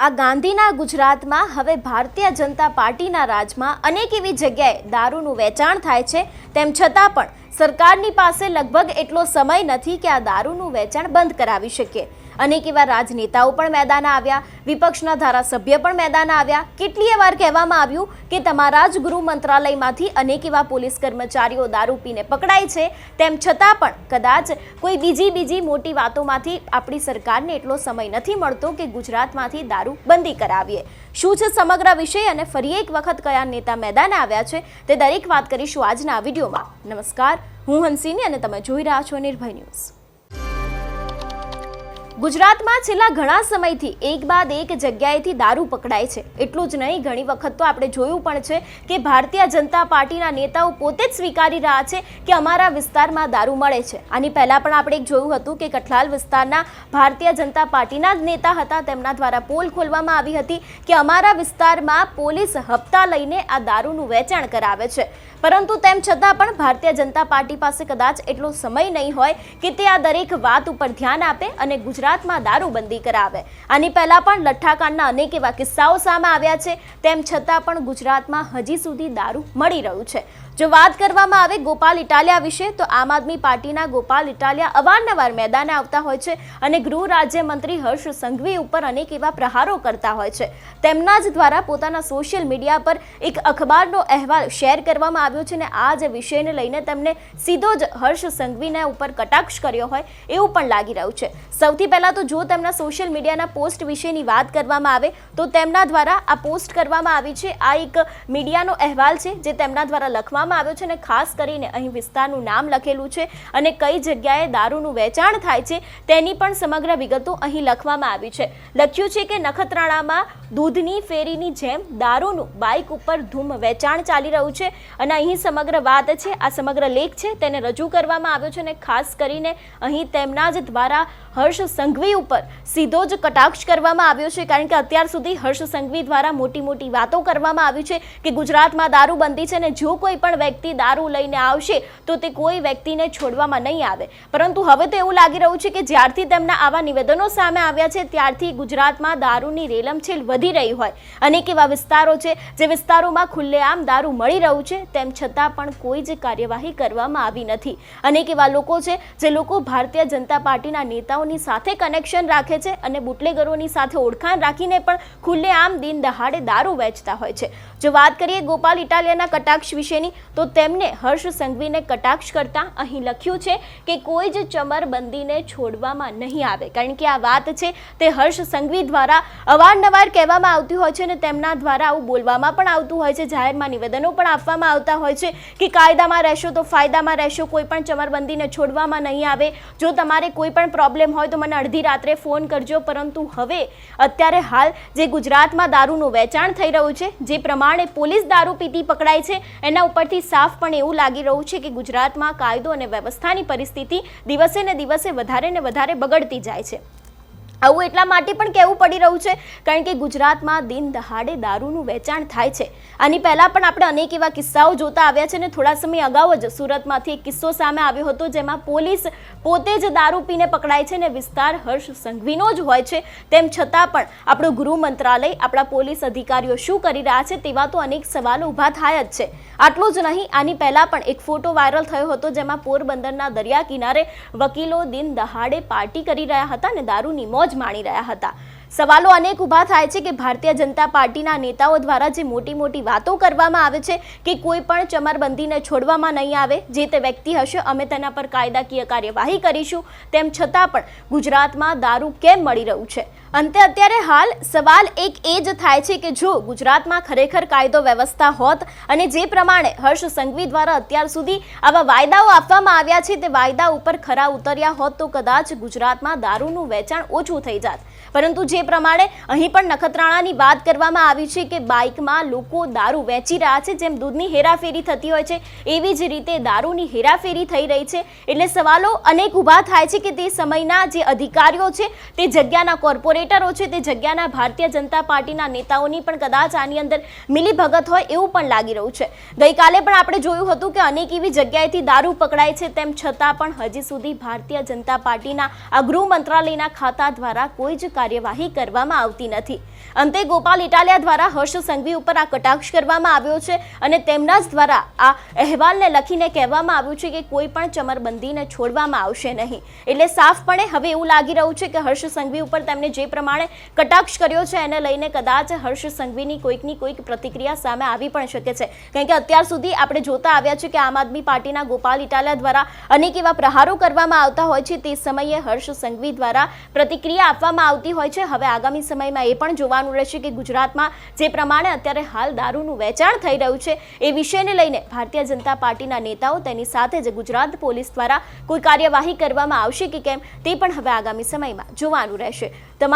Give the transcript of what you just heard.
આ ગાંધીના ગુજરાતમાં હવે ભારતીય જનતા પાર્ટીના રાજમાં અનેક એવી જગ્યાએ દારૂનું વેચાણ થાય છે. તેમ છતાં પણ સરકારની પાસે લગભગ એટલો સમય નથી કે આ દારૂનું વેચાણ બંધ કરાવી શકીએ. અનેક એવા રાજનેતાઓ પણ મેદાન આવ્યા, વિપક્ષના ધારાસભ્ય પણ મેદાન આવ્યા. કેટલીય વાર કહેવામાં આવ્યું કે તમારા જ ગૃહ મંત્રાલયમાંથી અનેક એવા પોલીસ કર્મચારીઓ દારૂ પીને પકડાય છે. તેમ છતાં પણ કદાચ કોઈ બીજી બીજી મોટી વાતોમાંથી આપણી સરકારને એટલો સમય નથી મળતો કે ગુજરાતમાંથી દારૂ બંધી કરાવીએ. શું છે સમગ્ર વિષય? અને ફરી એક વખત કયા નેતા મેદાન આવ્યા છે તે દરેક વાત કરીશું આજના વિડીયોમાં. નમસ્કાર, હું હંસિની અને તમે જોઈ રહ્યા છો નિર્ભય ન્યૂઝ. ગુજરાતમાં છેલ્લા ઘણા સમયથી એક બાદ એક જગ્યાએથી દારૂ પકડાય છે. એટલું જ નહીં, ઘણી વખત તો આપણે જોયું પણ છે કે ભારતીય જનતા પાર્ટીના નેતાઓ પોતે જ સ્વીકારી રહ્યા છે કે અમારા વિસ્તારમાં દારૂ મળે છે. આની પહેલાં પણ આપણે એક જોયું હતું કે કઠલાલ વિસ્તારના ભારતીય જનતા પાર્ટીના જ નેતા હતા. તેમના દ્વારા પોલ ખોલવામાં આવી હતી કે અમારા વિસ્તારમાં પોલીસ હપ્તા લઈને આ દારૂનું વેચાણ કરાવે છે. પરંતુ તેમ છતાં પણ ભારતીય જનતા પાર્ટી પાસે કદાચ એટલો સમય નહીં હોય કે તે આ દરેક વાત ઉપર ધ્યાન આપે અને ગુજરાતમાં દારૂબંધી કરાવે. આની પહેલાં પણ લઠ્ઠાકાંડના અનેક એવા કિસ્સાઓ સામે આવ્યા છે. તેમ છતાં પણ ગુજરાતમાં હજી સુધી દારૂ મળી રહ્યું છે. જો વાત કરવામાં આવે ગોપાલ ઇટાલિયા વિશે, તો આમ આદમી પાર્ટીના ગોપાલ ઇટાલિયા અવારનવાર મેદાને આવતા હોય છે અને ગૃહ રાજ્યમંત્રી હર્ષ સંઘવી ઉપર અનેક એવા પ્રહારો કરતા હોય છે. તેમના જ દ્વારા પોતાના સોશિયલ મીડિયા પર એક અખબારનો અહેવાલ શેર કરવામાં આવ્યો છે ને આ જ વિષયને લઈને તેમને સીધો જ હર્ષ સંઘવીના ઉપર કટાક્ષ કર્યો હોય એવું પણ લાગી રહ્યું છે. સૌથી પહેલાં તો જો તેમના સોશિયલ મીડિયાના પોસ્ટ વિશેની વાત કરવામાં આવે, તો તેમના દ્વારા આ પોસ્ટ કરવામાં આવી છે. આ એક મીડિયાનો અહેવાલ છે જે તેમના દ્વારા લખવામાં આવ્યો છે અને ખાસ કરીને અહીં વિસ્તારનું નામ લખેલું છે અને કઈ જગ્યાએ દારૂનું વેચાણ થાય છે તેની પણ સમગ્ર વિગતો અહીં લખવામાં આવી છે. લખ્યું છે કે નખત્રાણામાં દૂધની ફેરીની જેમ દારૂનું બાઇક ઉપર ધૂમ વેચાણ ચાલી રહ્યું છે અને અહીં સમગ્ર વાત છે, આ સમગ્ર લેખ છે, તેને રજૂ કરવામાં આવ્યો છે અને ખાસ કરીને અહીં તેમના જ દ્વારા હર્ષ સંઘવી ઉપર સીધો જ કટાક્ષ કરવામાં આવ્યો છે, કારણ કે અત્યાર સુધી હર્ષ સંઘવી દ્વારા મોટી મોટી વાતો કરવામાં આવી છે કે ગુજરાતમાં દારૂબંધી છે અને જો કોઈ પણ વ્યક્તિ દારૂ લઈને આવશે, તો તે કોઈ વ્યક્તિને છોડવામાં નહીં આવે. પરંતુ હવે તો એવું લાગી રહ્યું છે કે જ્યારથી તેમના આવા નિવેદનો સામે આવ્યા છે, ત્યારથી ગુજરાતમાં દારૂની રેલમછેલ વધી રહી હોય. અનેક એવા વિસ્તારો છે, જે વિસ્તારોમાં ખુલ્લેઆમ દારૂ મળી રહ્યું છે, તેમ છતાં પણ કોઈ જ કાર્યવાહી કરવામાં આવી નથી. અનેક એવા લોકો છે, જે લોકો ભારતીય જનતા પાર્ટીના નેતાઓની સાથે કનેક્શન રાખે છે અને બુટલેગરોની સાથે ઓળખાણ રાખીને પણ ખુલ્લેઆમ દિન દહાડે દારૂ વેચતા હોય છે. જો વાત કરીએ ગોપાલ ઇટાલિયાના કટાક્ષ વિશેની, તો તેમને હર્ષ સંઘવીને કટાક્ષ કરતા અહીં લખ્યું છે કે કોઈ જ ચમરબંધીને છોડવામાં નહીં આવે. કારણ કે આ વાત છે, તે હર્ષ સંઘવી દ્વારા અવારનવાર કહેવામાં આવતી હોય છે અને તેમના દ્વારા આવું બોલવામાં પણ આવતું હોય છે, જાહેરમાં નિવેદનો પણ આપવામાં આવતા હોય છે કે કાયદામાં રહેશો તો ફાયદામાં રહેશો, કોઈ પણ ચમરબંધીને છોડવામાં નહીં આવે. જો તમારે કોઈ પણ પ્રોબ્લેમ હોય તો મને અડધી રાત્રે ફોન કરજો, પરંતુ હવે અત્યારે હાલ જે ગુજરાતમાં દારૂનું વેચાણ થઈ રહ્યું છે, જે પ્રમાણે પોલીસ દારૂ પીતી પકડાય છે. એના ઉપરથી સાફ પણ એવું લાગી રહ્યું છે કે ગુજરાતમાં કાયદો અને વ્યવસ્થાની પરિસ્થિતિ દિવસે ને દિવસે વધારે ને વધારે બગડતી જાય છે. આવું એટલા માટે પણ કહેવું પડી રહ્યું છે, કારણ કે ગુજરાતમાં દિન દહાડે દારૂનું વેચાણ થાય છે. આની પહેલાં પણ આપણે અનેક એવા કિસ્સાઓ જોતા આવ્યા છે ને થોડા સમય અગાઉ જ સુરતમાંથી એક કિસ્સો સામે આવ્યો હતો, જેમાં પોલીસ પોતે જ દારૂ પીને પકડાય છે ને વિસ્તાર હર્ષ સંઘવીનો જ હોય છે. તેમ છતાં પણ આપણું ગૃહ મંત્રાલય, આપણા પોલીસ અધિકારીઓ શું કરી રહ્યા છે તેવા તો અનેક સવાલો ઊભા થાય જ છે. આટલું જ નહીં, આની પહેલાં પણ એક ફોટો વાયરલ થયો હતો, જેમાં પોરબંદરના દરિયા કિનારે વકીલો દિન દહાડે પાર્ટી કરી રહ્યા હતા ને દારૂની મોજ માણી રહ્યા હતા. સવાલો અનેક ઊભા થાય છે કે ભારતીય જનતા પાર્ટીના નેતાઓ દ્વારા જે મોટી મોટી વાતો કરવામાં આવે છે કે કોઈ પણ ચમરબંધીને છોડવામાં નહીં આવે, જે તે વ્યક્તિ હશે, અમે તેના પર કાયદાકીય કાર્યવાહી કરીશું, તેમ છતાં પણ ગુજરાતમાં દારૂ કેમ મળી રહ્યું છે? અંતે અત્યારે હાલ સવાલ એક એ જ થાય છે કે જો ગુજરાતમાં ખરેખર કાયદો વ્યવસ્થા હોત અને જે પ્રમાણે હર્ષ સંઘવી દ્વારા અત્યાર સુધી આવા વાયદાઓ આપવામાં આવ્યા છે, તે વાયદા ઉપર ખરા ઉતર્યા હોત તો કદાચ ગુજરાતમાં દારૂનું વેચાણ ઓછું થઈ જાત. પરંતુ જે પ્રમાણે અહીં પણ નખત્રાણાની વાત કરવામાં આવી છે કે બાઇકમાં લોકો દારૂ વેચી રહ્યા છે, જેમ દૂધની હેરાફેરી થતી હોય છે, એવી જ રીતે દારૂની હેરાફેરી થઈ રહી છે. એટલે સવાલો અનેક ઊભા થાય છે કે તે સમયના જે અધિકારીઓ છે, તે જગ્યાના કોર્પોરેટ ઓપરેટરો છે તે જગ્યાના ભારતીય જનતા પાર્ટીના નેતાઓની પણ કદાચ આની અંદર મિલીભગત હોય એવું પણ લાગી રહ્યું છે. ગઈકાલે પણ આપણે જોયું હતું કે અનેક એવી જગ્યાએથી દારૂ પકડાય છે, તેમ છતાં પણ હજી સુધી ભારતીય જનતા પાર્ટીના આ ગૃહ મંત્રાલયના ખાતા દ્વારા કોઈ જ કાર્યવાહી કરવામાં આવતી નથી. અંતે ગોપાલ ઇટાલિયા દ્વારા હર્ષ સંઘવી ઉપર આ કટાક્ષ કરવામાં આવ્યો છે અને તેમના જ દ્વારા આ અહેવાલને લખીને કહેવામાં આવ્યું છે કે કોઈ પણ ચમરબંધીને છોડવામાં આવશે નહીં. એટલે સાફપણે હવે એવું લાગી રહ્યું છે કે હર્ષ સંઘવી ઉપર તેમને જે પ્રમાણે કટાક્ષ કર્યો છે એને લઈને કદાચ હર્ષ સંઘવીની કોઈકની કોઈક પ્રતિક્રિયા સામે આવી પણ શકે છે. કારણ કે અત્યાર સુધી આપણે જોતા આવ્યા છે કે આમ આદમી પાર્ટીના ગોપાલ ઇટાલિયા દ્વારા અનેક એવા પ્રહારો કરવામાં આવતા હોય છે. તે સમયે હર્ષ સંઘવી દ્વારા પ્રતિક્રિયા આપવામાં આવતી હોય છે. હવે આગામી સમયમાં એ પણ જોવાનું રહેશે કે ગુજરાતમાં જે પ્રમાણે અત્યારે હાલ દારૂનું વેચાણ થઈ રહ્યું છે એ વિષયને લઈને ભારતીય જનતા પાર્ટીના નેતાઓ તેની સાથે જ ગુજરાત પોલીસ દ્વારા કોઈ કાર્યવાહી કરવામાં આવશે કે કેમ તે પણ હવે આગામી સમયમાં જોવાનું રહેશે.